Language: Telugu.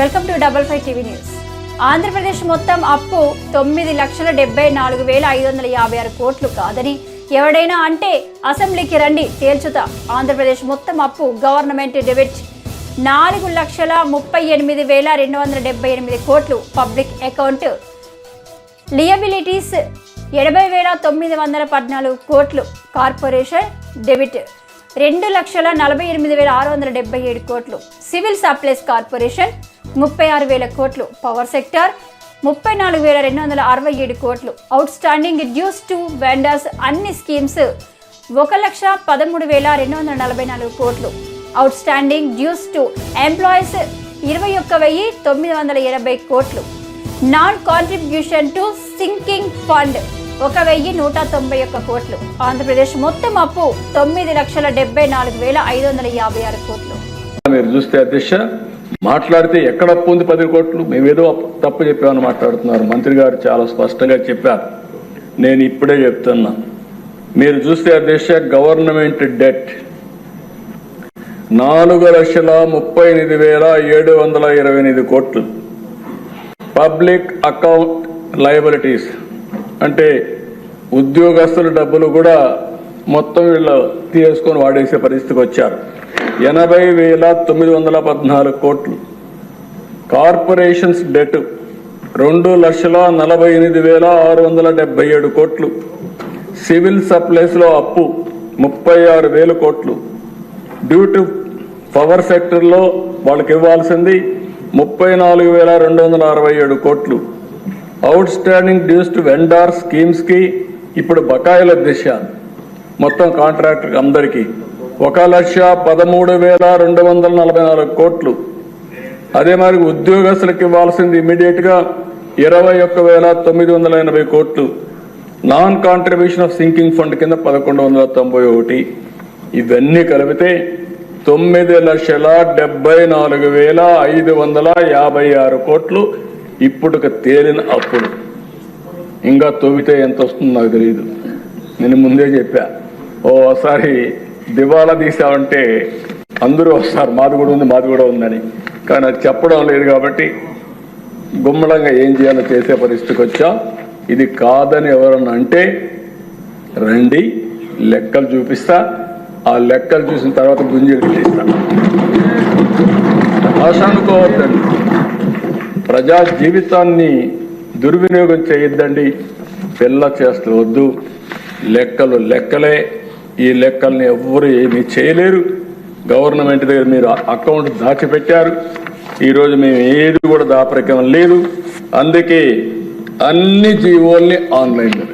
Welcome to double five TV news. Andhra Pradesh మొత్తం అప్పు తొమ్మిది లక్షల డెబ్బై నాలుగు వేల ఐదు వందల యాభై ఆరు కోట్లు కాదని ఎవడైనా అంటే అసెంబ్లీకి రండి తేల్చుతా. ఆంధ్రప్రదేశ్ మొత్తం అప్పు గవర్నమెంట్ డెబిట్. నాలుగు లక్షల ముప్పై ఎనిమిది వేల రెండు వందల డెబ్బై ఎనిమిది కోట్లు పబ్లిక్ అకౌంట్. లియబిలిటీస్ ఎనభై వేల తొమ్మిది వందల పద్నాలుగు కోట్లు కార్పొరేషన్ డెబిట్. రెండు లక్షల నలభై ఎనిమిది వేల ఆరు వందల డెబ్బై ఏడు కోట్లు సివిల్ సప్లైస్ కార్పొరేషన్ ముప్పై ఆరు వేల కోట్లు పవర్ సెక్టర్ ముప్పై నాలుగు వేల రెండు వందల అరవై ఏడు కోట్లు. Outstanding dues to vendors అన్ని స్కీమ్స్ ఒక లక్ష పదమూడు వేల రెండు వందల నలభై నాలుగు కోట్లు. Outstanding dues to employees ఇరవై ఒక్క వెయ్యి తొమ్మిది వందల ఎనభై కోట్లు. Non contribution to sinking fund ఒక వెయ్యి నూట తొంభై ఒక్క కోట్లు. ఆంధ్రప్రదేశ్ మొత్తం అప్పు తొమ్మిది లక్షల డెబ్బై నాలుగు వేల ఐదు వందల యాభై ఆరు కోట్లు. మీరు చూస్తే అధ్యక్ష మాట్లాడితే ఎక్కడ అప్పు ఉంది పది కోట్లు? మేమేదో తప్పు చెప్పామని మాట్లాడుతున్నారు. మంత్రి గారు చాలా స్పష్టంగా చెప్పారు. నేను ఇప్పుడే చెప్తున్నా. మీరు చూస్తే దేశ గవర్నమెంట్ డెట్. నాలుగు లక్షల ముప్పై ఎనిమిది వేల ఏడు వందల ఇరవై ఎనిమిది కోట్లు. Public account liabilities. అంటే ఉద్యోగస్తుల డబ్బులు కూడా మొత్తం వీళ్ళు తీసుకొని వాడేసే పరిస్థితికి వచ్చారు. ఎనభై వేల తొమ్మిది వందల పద్నాలుగు కోట్లు. కార్పొరేషన్స్ డెట్ రెండు లక్షల నలభై ఎనిమిది వేల ఆరు వందల డెబ్బై ఏడు కోట్లు. సివిల్ సప్లైస్లో అప్పు ముప్పై ఆరు వేల కోట్లు. డ్యూ టు పవర్ సెక్టర్లో వాళ్ళకి ఇవ్వాల్సింది ముప్పై నాలుగు వేల రెండు వందల అరవై ఏడు కోట్లు. Outstanding dues to vendor స్కీమ్స్కి ఇప్పుడు బకాయిల దిశ. మొత్తం కాంట్రాక్టర్ అందరికీ. ఒక లక్ష పదమూడు వేల రెండు వందల నలభై నాలుగు కోట్లు. అదే మరి ఉద్యోగస్తులకు ఇవ్వాల్సింది ఇమీడియట్గా ఇరవై ఒక్క వేల తొమ్మిది వందల ఎనభై కోట్లు. Non contribution of sinking fund కింద పదకొండు వందల తొంభై ఒకటి. ఇవన్నీ కలిపితే తొమ్మిది లక్షల డెబ్బై నాలుగు వేల ఐదు వందల యాభై ఆరు కోట్లు ఇప్పుడు తేలిన అప్పులు. ఇంకా తవ్వితే ఎంత వస్తుందో నాకు తెలియదు నేను ముందే చెప్పా. ఓసారి దివాలా తీసామంటే అందరూ వస్తారు. మాది కూడా ఉంది మాది కూడా ఉందని. కానీ అది చెప్పడం లేదు కాబట్టి గుమ్మడంగా ఏం చేయాలో చేసే పరిస్థితికి వచ్చా. ఇది కాదని ఎవరన్నా అంటే రండి లెక్కలు చూపిస్తా. ఆ లెక్కలు చూసిన తర్వాత గుంజీలు చేస్తా ఆశ అనుకోవద్దండి ప్రజా జీవితాన్ని దుర్వినియోగం చేయొద్దండి. పిల్ల చేస్తూ వద్దు. లెక్కలు లెక్కలే. ఈ లెక్కల్ని ఎవ్వరు ఏమీ చేయలేరు. గవర్నమెంట్ దగ్గర మీరు అకౌంట్ దాచిపెట్టారు. ఈరోజు మేము ఏది కూడా దాపరికం లేదు. అందుకే అన్ని జీవోల్ని ఆన్లైన్లో